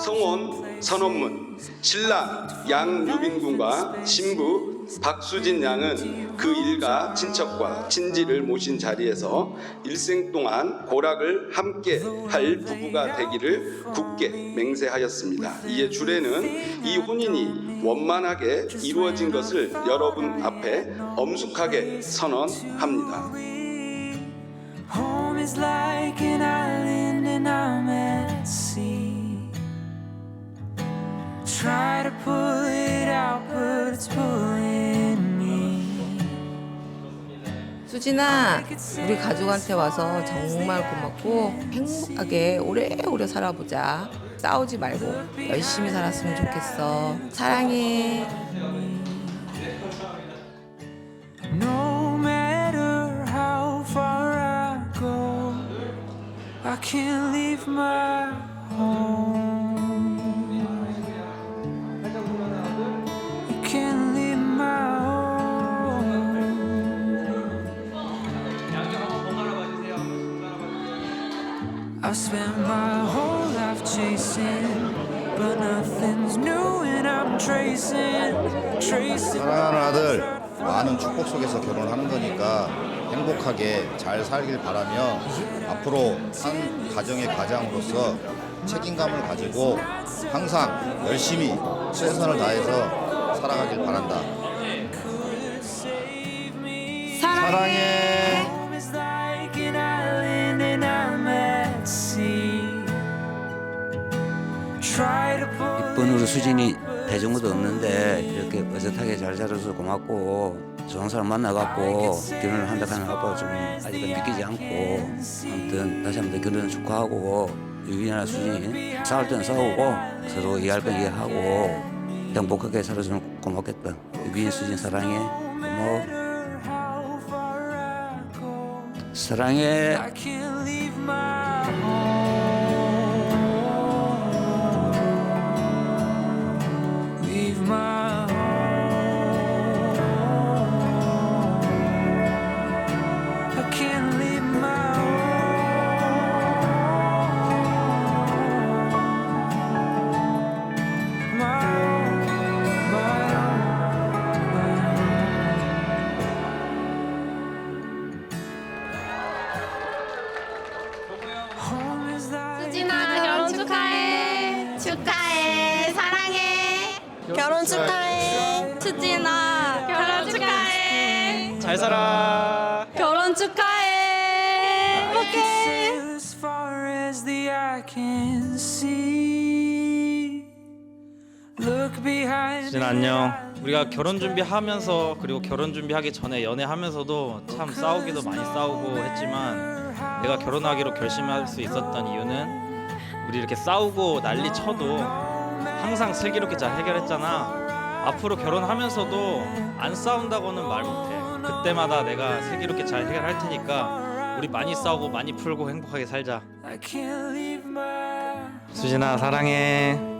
성원 선언문 신랑 양유빈 군과 신부 박수진 양은 그 일가 친척과 친지를 모신 자리에서 일생 동안 고락을 함께 할 부부가 되기를 굳게 맹세하였습니다. 이에 주례는 이 혼인이 원만하게 이루어진 것을 여러분 앞에 엄숙하게 선언합니다. Pull it out, but it's pulling me. 수진아, 우리 가족한테 와서 정말 고맙고 행복하게 오래오래 살아보자. 싸우지 말고 열심히 살았으면 좋겠어. 사랑해. No matter how far I go, I can't leave my home. Spent my whole life chasing, but nothing's new, and I'm tracing, tracing. 사랑하는 아들 많은 축복 속에서 결혼하는 거니까 행복하게 잘 살길 바라며 앞으로 한 가정의 가장으로서 책임감을 가지고 항상 열심히 최선을 다해서 살아가길 바란다. 사랑해. 이쁜 우리 수진이 대중도 없는데 이렇게 어젓하게 잘 자라서 고맙고 좋은 사람 만나갖고 결혼을 한다 하는 아빠가 좀 아직은 믿기지 않고 아무튼 다시 한번 결혼 축하하고 유빈이나 수진이 싸울 때는 싸우고 서로 이해할 건 이해하고 행복하게 살아주면 고맙겠다. 유빈이 수진 사랑해. 고마워. 사랑해 결혼 축하해 수진아 결혼 축하해 잘 살아. 결혼 축하해 행복해 sail as far as the eye can see. Look behind. 수진 안녕. 우리가 결혼 준비하면서 그리고 결혼 준비하기 전에 연애하면서도 참 싸우기도 많이 싸우고 했지만 내가 결혼하기로 결심할 수 있었던 이유는 우리 이렇게 싸우고 난리 쳐도 항상 슬기롭게 잘 해결했잖아. 앞으로 결혼하면서도 안 싸운다고는 말 못해. 그때마다 내가 슬기롭게 잘 해결할 테니까 우리 많이 싸우고 많이 풀고 행복하게 살자. 수진아 사랑해.